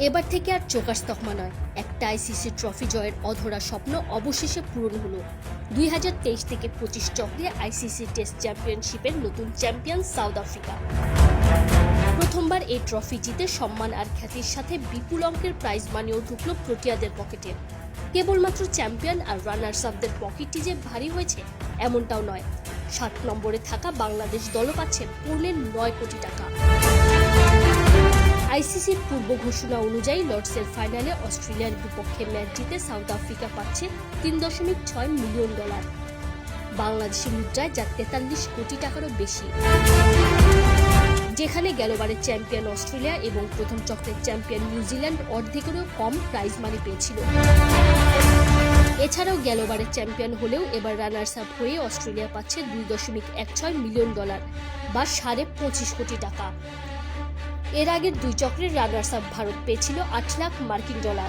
এবার থেকে আর চোকাস তকমা নয়। একটা আইসিসি ট্রফি জয়ের অধরা স্বপ্ন অবশেষে পূরণ হলো। দুই হাজার তেইশ থেকে পঁচিশ চক্রে আইসিসি টেস্ট চ্যাম্পিয়নশিপের নতুন চ্যাম্পিয়ন সাউথ আফ্রিকা। প্রথমবার এই ট্রফি জিতে সম্মান আর খ্যাতির সাথে বিপুল অঙ্কের প্রাইজ মানিও ঢুকল প্রোটিয়াদের পকেটে। কেবলমাত্র চ্যাম্পিয়ন আর রানার্স আপদের পকেটটি যে ভারী হয়েছে, এমনটাও নয়। সাত নম্বরে থাকা বাংলাদেশ দলও পাচ্ছে পৌনে নয় কোটি টাকা। আইসিসির পূর্ব ঘোষণা অনুযায়ী লর্ডসের ফাইনালে অস্ট্রেলিয়ার বিপক্ষে ম্যাচ জিতে সাউথ আফ্রিকা পাচ্ছে তিন দশমিক ছয় মিলিয়ন ডলার। বাংলাদেশি মুদ্রায় যা তেতাল্লিশ কোটি টাকারও বেশি। যেখানে গেলবারের চ্যাম্পিয়ন অস্ট্রেলিয়া এবং প্রথম চক্রের চ্যাম্পিয়ন নিউজিল্যান্ড অর্ধেকেরও কম প্রাইজ মানি পেয়েছিল। এছাড়াও গেলবারের চ্যাম্পিয়ন হলেও এবার রানার্স আপ হয়ে অস্ট্রেলিয়া পাচ্ছে দুই দশমিক এক ছয় মিলিয়ন ডলার বা সাড়ে পঁচিশ কোটি টাকা। এর আগের দুই চক্রের রানার্স আপ ভারত পেয়েছিল আট লাখ মার্কিন ডলার।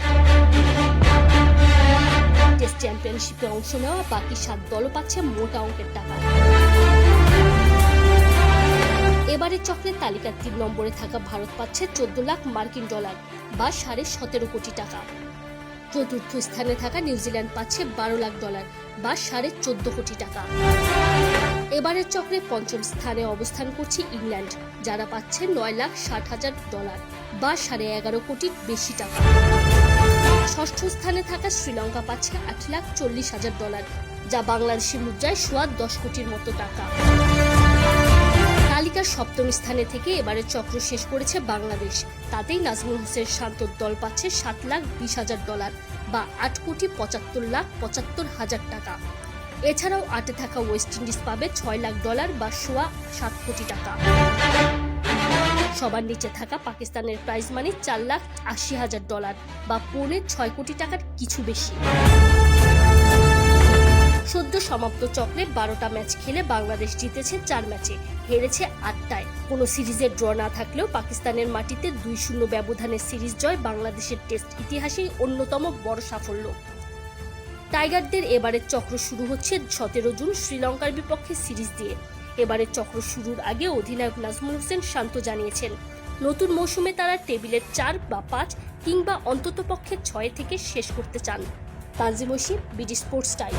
টেস্ট চ্যাম্পিয়নশিপে অংশ নেওয়া বাকি সাত দলও পাচ্ছে মোটা অঙ্কের টাকা। এবারের চক্রের তালিকার তিন নম্বরে থাকা ভারত পাচ্ছে চোদ্দ লাখ মার্কিন ডলার বা সাড়ে সতেরো কোটি টাকা। চতুর্থ স্থানে থাকা নিউজিল্যান্ড পাচ্ছে বারো লাখ ডলার বা সাড়ে চোদ্দ কোটি টাকা। এবারের চক্রে পঞ্চম স্থানে অবস্থান করছে ইংল্যান্ড, যারা পাচ্ছে নয় লাখ ষাট হাজার ডলার বা সাড়ে এগারো কোটির বেশি টাকা। ষষ্ঠ স্থানে থাকা শ্রীলঙ্কা পাচ্ছে আট লাখ চল্লিশ হাজার ডলার, যা বাংলাদেশি মুদ্রায় সোয়া দশ কোটির মতো টাকা। তালিকার সপ্তম স্থানে থেকে এবারে চক্র শেষ করেছে বাংলাদেশ। তাতেই নাজমুল হোসেন শান্তর দল পাচ্ছে সাত লাখ বিশ হাজার ডলার বা আট কোটি পঁচাত্তর লাখ পঁচাত্তর হাজার টাকা। এছাড়াও আটে থাকা ওয়েস্ট ইন্ডিজ পাবে ছয় লাখ ডলার বা সোয়া সাত কোটি টাকা। সবার নিচে থাকা পাকিস্তানের প্রাইজ মানি চার লাখ আশি হাজার ডলার বা পৌনে ছয় কোটি টাকার কিছু বেশি। সদ্য সমাপ্ত চক্রে বারোটা ম্যাচ খেলে বাংলাদেশ জিতেছে চার ম্যাচে, হেরেছে আটটায়। কোনো সিরিজের ড্র না থাকলেও পাকিস্তানের মাটিতে দুই শূন্য ব্যবধানের সিরিজ জয় বাংলাদেশের টেস্ট ইতিহাসেই অন্যতম বড় সাফল্য। টাইগারদের এবারের চক্র শুরু হচ্ছে সতেরো জুন শ্রীলঙ্কার বিপক্ষে সিরিজ দিয়ে। এবারের চক্র শুরুর আগে অধিনায়ক নাজমুল হোসেন শান্ত জানিয়েছেন, নতুন মৌসুমে তারা টেবিলের চার বা পাঁচ কিংবা অন্ততপক্ষে ছয় থেকে শেষ করতে চান। Tanjim BD sports time.